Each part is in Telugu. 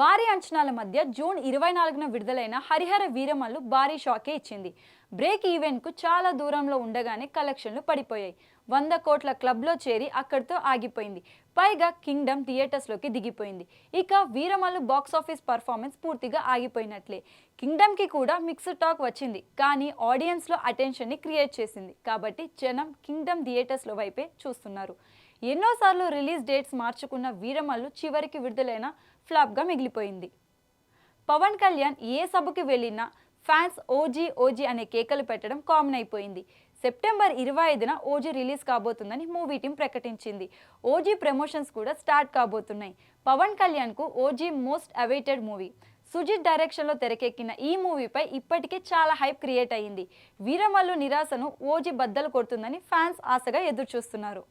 భారీ అంచనాల మధ్య జూన్ ఇరవై నాలుగున విడుదలైన హరిహర వీరమల్లు భారీ షాకే ఇచ్చింది. బ్రేక్ ఈవెంట్కు చాలా దూరంలో ఉండగానే కలెక్షన్లు పడిపోయాయి. వంద కోట్ల క్లబ్లో చేరి అక్కడితో ఆగిపోయింది. పైగా కింగ్డమ్ థియేటర్స్లోకి దిగిపోయింది. ఇక వీరమల్లు బాక్స్ ఆఫీస్ పర్ఫార్మెన్స్ పూర్తిగా ఆగిపోయినట్లే. కింగ్డమ్కి కూడా మిక్స్డ్ టాక్ వచ్చింది. కానీ ఆడియన్స్లో అటెన్షన్ని క్రియేట్ చేసింది. కాబట్టి జనం కింగ్డమ్ థియేటర్స్లో వైపే చూస్తున్నారు. ఎన్నోసార్లు రిలీజ్ డేట్స్ మార్చుకున్న వీరమల్లు చివరికి విడుదలైన ఫ్లాప్గా మిగిలిపోయింది. పవన్ కళ్యాణ్ ఏ సభకి వెళ్ళినా ఫ్యాన్స్ ఓజీ ఓజీ అనే కేకలు పెట్టడం కామన్ అయిపోయింది. సెప్టెంబర్ ఇరవై ఐదున ఓజీ రిలీజ్ కాబోతుందని మూవీ టీం ప్రకటించింది. ఓజీ ప్రమోషన్స్ కూడా స్టార్ట్ కాబోతున్నాయి. పవన్ కళ్యాణ్కు OG most awaited movie Sujeeth డైరెక్షన్లో తెరకెక్కిన ఈ మూవీపై ఇప్పటికే చాలా హైప్ క్రియేట్ అయ్యింది. వీరమల్లు నిరాశను ఓజీ బద్దలు కొడుతుందని ఫ్యాన్స్ ఆశగా ఎదురుచూస్తున్నారు.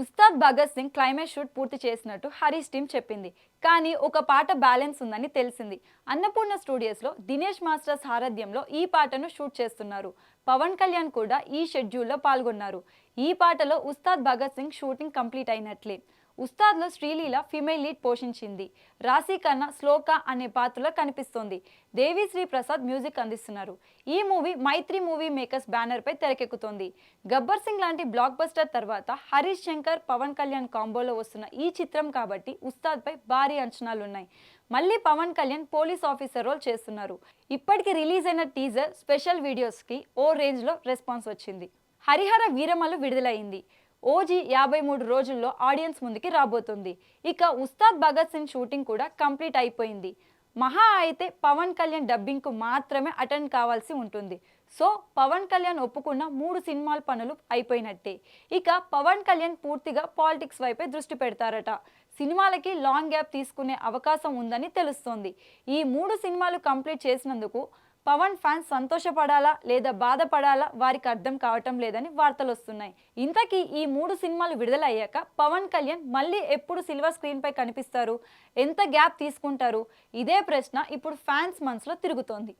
ఉస్తాద్ భగత్ సింగ్ క్లైమాక్స్ షూట్ పూర్తి చేసినట్టు హరీష్ టీం చెప్పింది. కానీ ఒక పాట బ్యాలెన్స్ ఉందని తెలిసింది. అన్నపూర్ణ స్టూడియోస్లో దినేష్ మాస్టర్ సారథ్యంలో ఈ పాటను షూట్ చేస్తున్నారు. పవన్ కళ్యాణ్ కూడా ఈ షెడ్యూల్లో పాల్గొన్నారు. ఈ పాటలో ఉస్తాద్ భగత్ సింగ్ షూటింగ్ కంప్లీట్ అయినట్లే. ఉస్తాద్లో శ్రీలీల ఫీమేల్ లీడ్ పోషించింది. రాశి కన్నా శ్లోక అనే పాత్రలో కనిపిస్తోంది. దేవిశ్రీ ప్రసాద్ మ్యూజిక్ అందిస్తున్నారు. ఈ మూవీ మైత్రి మూవీ మేకర్స్ బ్యానర్పై తెరకెక్కుతోంది. గబ్బర్ సింగ్ లాంటి బ్లాక్ బస్టర్ తర్వాత హరీష్ శంకర్ పవన్ కళ్యాణ్ కాంబోలో వస్తున్న ఈ చిత్రం కాబట్టి ఉస్తాద్పై భారీ అంచనాలున్నాయి. మళ్ళీ Pawan Kalyan police officer role చేస్తున్నారు. ఇప్పటికి రిలీజ్ అయిన టీజర్ స్పెషల్ వీడియోస్కి ఓ రేంజ్లో రెస్పాన్స్ వచ్చింది. హరిహర వీరమలు విడుదలైంది. ఓజీ యాభై మూడు రోజుల్లో ఆడియన్స్ ముందుకి రాబోతుంది. ఇక ఉస్తాద్ భగత్ సింగ్ షూటింగ్ కూడా కంప్లీట్ అయిపోయింది. మహా అయితే పవన్ కళ్యాణ్ డబ్బింగ్కు మాత్రమే అటెండ్ కావాల్సి ఉంటుంది. సో పవన్ కళ్యాణ్ ఒప్పుకున్న మూడు సినిమాల పనులు అయిపోయినట్టే. ఇక పవన్ కళ్యాణ్ పూర్తిగా పాలిటిక్స్ వైపే దృష్టి పెడతారట. సినిమాలకి లాంగ్ గ్యాప్ తీసుకునే అవకాశం ఉందని తెలుస్తోంది. ఈ మూడు సినిమాలు కంప్లీట్ చేసినందుకు పవన్ ఫ్యాన్స్ సంతోషపడాలా లేదా బాధపడాలా వారికి అర్థం కావటం లేదని వార్తలు వస్తున్నాయి. ఇంతకీ ఈ మూడు సినిమాలు విడుదలయ్యాక పవన్ కళ్యాణ్ మళ్ళీ ఎప్పుడు సిల్వర్ స్క్రీన్పై కనిపిస్తారు? ఎంత గ్యాప్ తీసుకుంటారు? ఇదే ప్రశ్న ఇప్పుడు ఫ్యాన్స్ మనసులో తిరుగుతోంది.